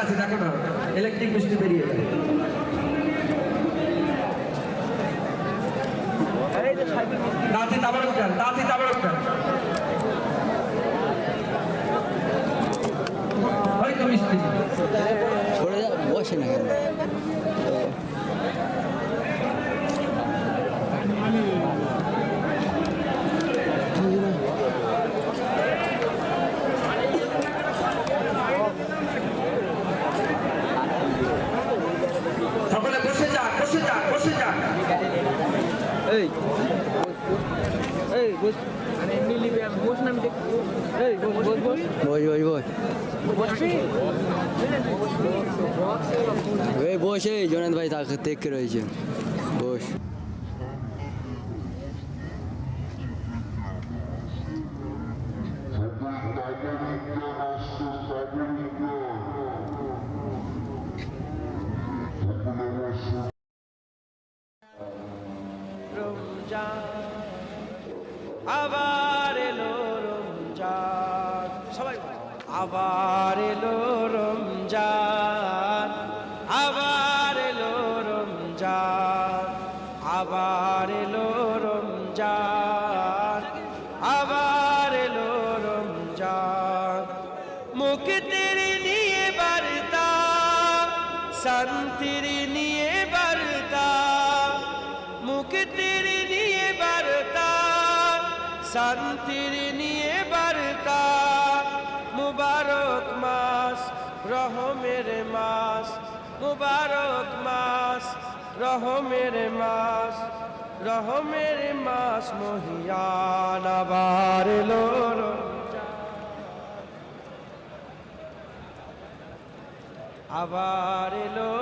আছে দেখো না ইলেকট্রিক মিষ্টি বেরিয়ে যায় দাঁতি তাবারক দেন দাঁতি তাবারক দেন ওই তো মিষ্টি বসে না কেন? এই বস মানে এমনি লিবে আমি বস না আমি দেখি এই বস বস বস বস বস বস বসবি এই বস এই জনাদ ভাই তাকে দেখে রয়েছে বস আবার এলো রমজান। সবাই। আবার এলো রমজান। আবার এলো রমজান। আবার এলো রমজান। আবার এলো রমজান। মুক্তির নিয়ে বার্তা, শান্তির নিয়ে শান্তির নিয়ে বার্তা মুবারক মাস, রহমের মাস, মুবারক মাস, রহমের মাস রহমের মাস মহিয়ান আবার রমজান। আবার এলো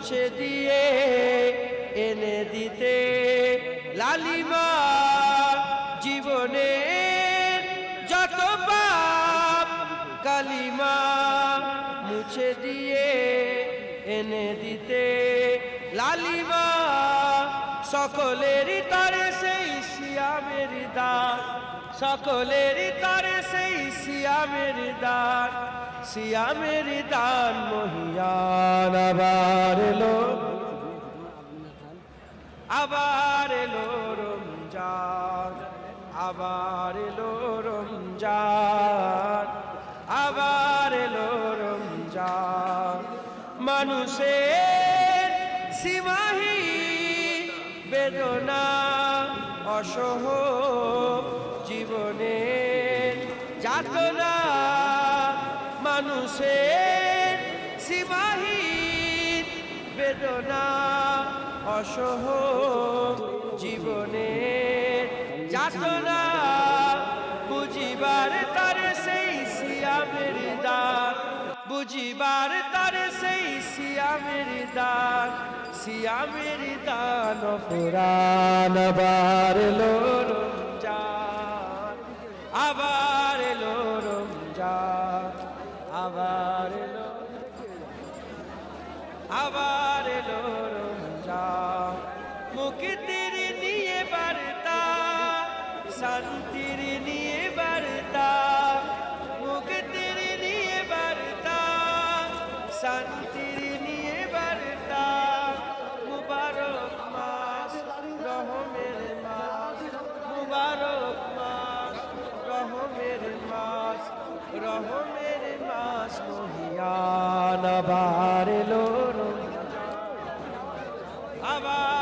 মুছে দিয়ে এনে দিতে লালিমা জীবনে যত পাপ কালিমা মুছে দিয়ে এনে দিতে লালিমা সকলেরই তারে সেই সিয়ামের দান, সকলেরই তারে সেই সিয়ামের দান। সিয়ামের দান মহিয়ান আবার এলো। আবার এলো রমজান, আবার এলো রমজান, আবার এলো রমজান। মানুষের সীমাহি বেদনা, অসহ জীবনের যাতনা। মানুষের সীমাহীন বেদনা, অসহ জীবনের যাতনা বুঝিবার তার সেই সিয়ামের দান, বুঝিবার তার সেই সিয়ামের দান সিয়ামের দান পুরাণ আবার আবার এলো রমজান মুক্তির নিয়ে বার্তা শান্তির নিয়ে বার্তা মুক্তির নিয়ে বার্তা শান্তির 爸爸。